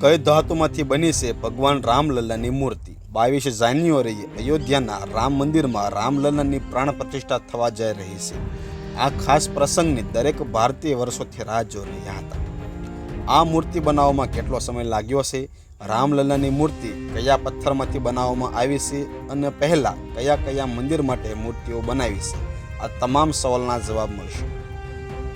કઈ ધાતુમાંથી બની છે ભગવાન રામલલ્લાની મૂર્તિ? બાવીસ જાન્યુઆરીએ અયોધ્યાના રામ મંદિરમાં રામલલ્લાની પ્રાણ પ્રતિષ્ઠા થવા જઈ રહી છે. આ ખાસ પ્રસંગની દરેક ભારતીય વર્ષોથી રાહ જોઈ રહ્યા હતા. આ મૂર્તિ બનાવવામાં કેટલો સમય લાગ્યો છે? રામલલ્લાની મૂર્તિ કયા પથ્થરમાંથી બનાવવામાં આવી છે? અને પહેલાં કયા કયા મંદિર માટે મૂર્તિઓ બનાવી છે? આ તમામ સવાલના જવાબ મળશે.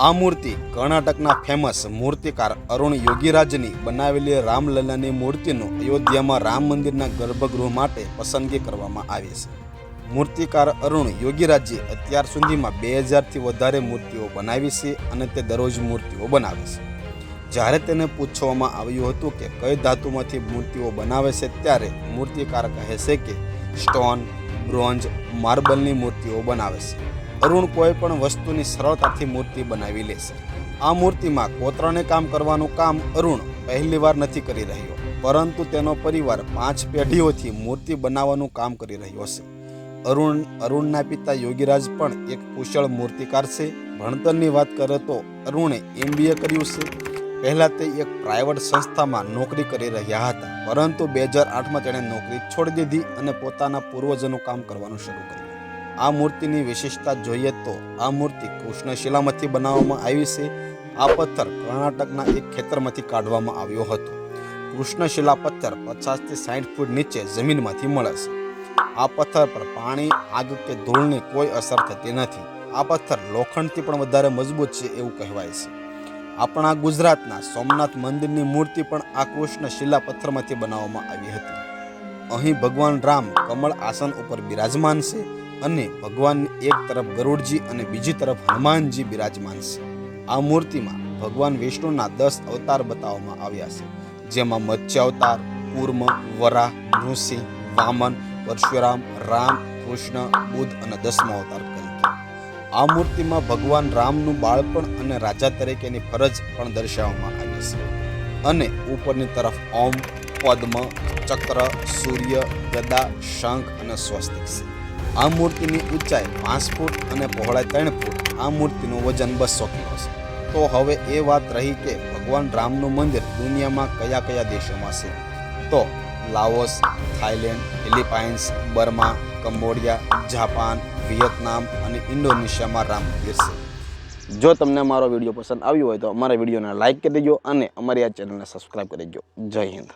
આ મૂર્તિ કર્ણાટકના ફેમસ મૂર્તિકાર અરુણ યોગીરાજની બનાવેલી રામલલ્લાની મૂર્તિનું અયોધ્યામાં રામ મંદિરના ગર્ભગૃહ માટે પસંદગી કરવામાં આવી છે. મૂર્તિકાર અરુણ યોગીરાજે અત્યાર સુધીમાં બે હજારથી વધારે મૂર્તિઓ બનાવી છે અને તે દરરોજ મૂર્તિઓ બનાવે છે. જ્યારે તેને પૂછવામાં આવ્યું હતું કે કઈ ધાતુમાંથી મૂર્તિઓ બનાવે છે ત્યારે મૂર્તિકાર કહે છે કે સ્ટોન, બ્રોન્ઝ, માર્બલની મૂર્તિઓ બનાવે છે. અરુણ કોઈ પણ વસ્તુની સરળતાથી મૂર્તિ બનાવી લેશે આ મૂર્તિમાં કોતરાને કામ કરવાનું કામ અરુણ પહેલીવાર નથી કરી રહ્યો, પરંતુ તેનો પરિવાર પાંચ પેઢીઓથી મૂર્તિ બનાવવાનું કામ કરી રહ્યો છે. અરુણ, અરુણના પિતા યોગીરાજ પણ એક કુશળ મૂર્તિકાર છે. ભણતરની વાત કરે તો અરુણે એમબીએ કર્યું છે. પહેલાં તે એક પ્રાઇવેટ સંસ્થામાં નોકરી કરી રહ્યા હતા, પરંતુ બે હજાર આઠમાં તેણે નોકરી છોડી દીધી અને પોતાના પૂર્વજોનું કામ કરવાનું શરૂ કર્યું. આ મૂર્તિની વિશેષતા જોઈએ તો આ મૂર્તિ કૃષ્ણશિલામાંથી બનાવવામાં આવી છે. આ પથ્થર કર્ણાટકના એક ખેતરમાંથી કાઢવામાં આવ્યો હતો. કૃષ્ણશિલા પથ્થર પચાસથી સાઠ ફૂટ નીચે જમીનમાંથી મળે છે. આ પથ્થર પર પાણી, આગ કે ધૂળની કોઈ અસર થતી નથી. આ પથ્થર લોખંડથી પણ વધારે મજબૂત છે એવું કહેવાય છે. આપણા ગુજરાતના સોમનાથ મંદિરની મૂર્તિ પણ આ કૃષ્ણ શિલા પથ્થરમાંથી બનાવવામાં આવી હતી. અહીં ભગવાન રામ કમળ આસન ઉપર બિરાજમાન છે. અને ભગવાન એક તરફ ગરુડજી અને બીજી તરફ હનુમાનજી બિરાજમાન છે. આ મૂર્તિમાં ભગવાન વિષ્ણુના દસ અવતાર બતાવવામાં આવ્યા છે. જેમાં મત્સ્ય અવતાર, કૂર્મ વરાહ નૃસિંહ, વામન, પરશુરામ, રામ, કૃષ્ણ બુદ્ધ અને દસમો અવતાર કલ્કી. આ મૂર્તિમાં ભગવાન રામનું બાળપણ અને રાજા તરીકેની ફરજ પણ દર્શાવવામાં આવી છે. અને ઉપરની તરફ ઓમ, પદ્મ, ચક્ર, સૂર્ય, ગદા, શંખ અને સ્વસ્તિક છે. આ મૂર્તિની ઊંચાઈ પાંચ ફૂટ અને પહોળાઈ ત્રણ ફૂટ. આ મૂર્તિનું વજન બસો કિલો છે. તો હવે એ વાત રહી કે ભગવાન રામનું મંદિર દુનિયામાં કયા કયા દેશોમાં છે? તો Laos Thailand Philippines, Burma, Cambodia, Japan, Vietnam અને ઇન્ડોનેશિયામાં રામ મંદિર છે. જો તમને મારો વીડિયો પસંદ આવ્યો હોય તો અમારા વિડીયોને લાઇક કરી દેજો અને અમારી આ ચેનલને સબસ્ક્રાઈબ કરી દેજો. જય હિન્દ.